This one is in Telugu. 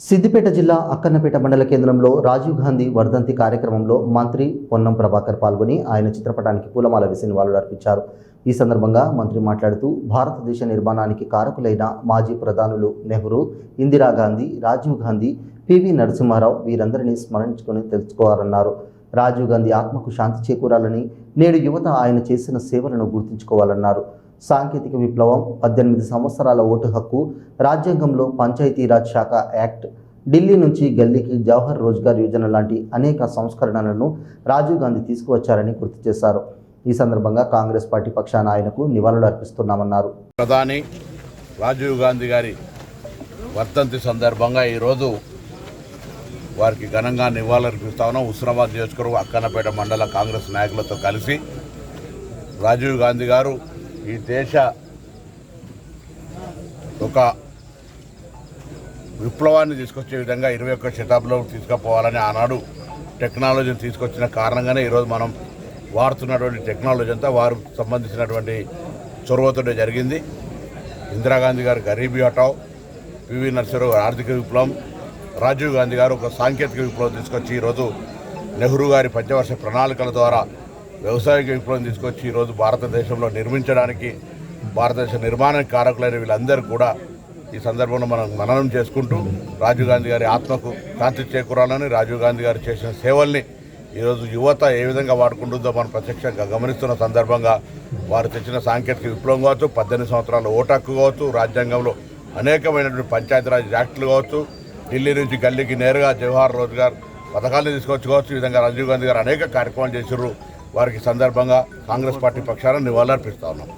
సిద్దిపేట జిల్లా అక్కన్నపేట మండల కేంద్రంలో రాజీవ్ గాంధీ వర్ధంతి కార్యక్రమంలో మంత్రి పొన్నం ప్రభాకర్ పాల్గొని ఆయన చిత్రపటానికి పూలమాల వేసి నివాళులర్పించారు ఈ సందర్భంగా మంత్రి మాట్లాడుతూ భారతదేశ నిర్మాణానికి కారకులైన మాజీ ప్రధానులు నెహ్రూ ఇందిరాగాంధీ రాజీవ్ గాంధీ పివి నరసింహారావు వీరందరినీ స్మరించుకొని తెలుసుకోవాలన్నారు. రాజీవ్ గాంధీ ఆత్మకు శాంతి చేకూరాలని నేడు యువత ఆయన చేసిన సేవలను గుర్తుంచుకోవాలన్నారు. సాంకేతిక విప్లవం పద్దెనిమిది సంవత్సరాల ఓటు హక్కు రాజ్యాంగంలో పంచాయతీరాజ్ శాఖ యాక్ట్ ఢిల్లీ నుంచి గల్లీకి జవహర్ రోజ్గార్ యోజన లాంటి అనేక సంస్కరణలను రాజీవ్ గాంధీ తీసుకువచ్చారని గుర్తు చేశారు. ఈ సందర్భంగా కాంగ్రెస్ పార్టీ పక్షాన ఆయనకు నివాళులు అర్పిస్తున్నామన్నారు. ప్రధాని రాజీవ్ గాంధీ గారి వర్ధంతి సందర్భంగా ఈరోజు వారికి ఘనంగా నివాళులర్పిస్తా ఉన్నాం. హుస్నాబాద్ నియోజకవర్గం అక్కన్నపేట మండల కాంగ్రెస్ నాయకులతో కలిసి రాజీవ్ గాంధీ గారు ఈ దేశ ఒక విప్లవాన్ని తీసుకొచ్చే విధంగా ఇరవై ఒక్క శతాబ్దంలో తీసుకుపోవాలని ఆనాడు టెక్నాలజీని తీసుకొచ్చిన కారణంగానే ఈరోజు మనం వాడుతున్నటువంటి టెక్నాలజీ అంతా వారు సంబంధించినటువంటి చొరవతో జరిగింది. ఇందిరాగాంధీ గారు గరీబీ హటావ్ పివి నరసింహరావు గారు ఆర్థిక విప్లవం రాజీవ్ గాంధీ గారు ఒక సాంకేతిక విప్లవం తీసుకొచ్చి ఈరోజు నెహ్రూ గారి పంచవర్ష ప్రణాళికల ద్వారా వ్యవసాయ విప్లవం తీసుకొచ్చి ఈరోజు భారతదేశంలో నిర్మించడానికి భారతదేశ నిర్మాణానికి కారకులైన వీళ్ళందరూ కూడా ఈ సందర్భంలో మనం మననం చేసుకుంటూ రాజీవ్ గాంధీ గారి ఆత్మకు కాంతి చేకూరాలని రాజీవ్ గాంధీ గారు చేసిన సేవల్ని ఈరోజు యువత ఏ విధంగా వాడుకుంటుందో మనం ప్రత్యక్షంగా గమనిస్తున్న సందర్భంగా వారు తెచ్చిన సాంకేతిక విప్లవం కావచ్చు పద్దెనిమిది సంవత్సరాల ఓటక్కు కావచ్చు రాజ్యాంగంలో అనేకమైనటువంటి పంచాయతీరాజ్ యాక్టులు కావచ్చు ఢిల్లీ నుంచి గల్లీకి నేరుగా జవహర్ రోజ్గార్ పథకాలను తీసుకొచ్చుకోవచ్చు ఈ విధంగా రాజీవ్ గాంధీ గారు అనేక కార్యక్రమాలు చేశారు వారికి సందర్భంగా కాంగ్రెస్ పార్టీ పక్షాన నివాళులర్పిస్తా ఉన్నాం.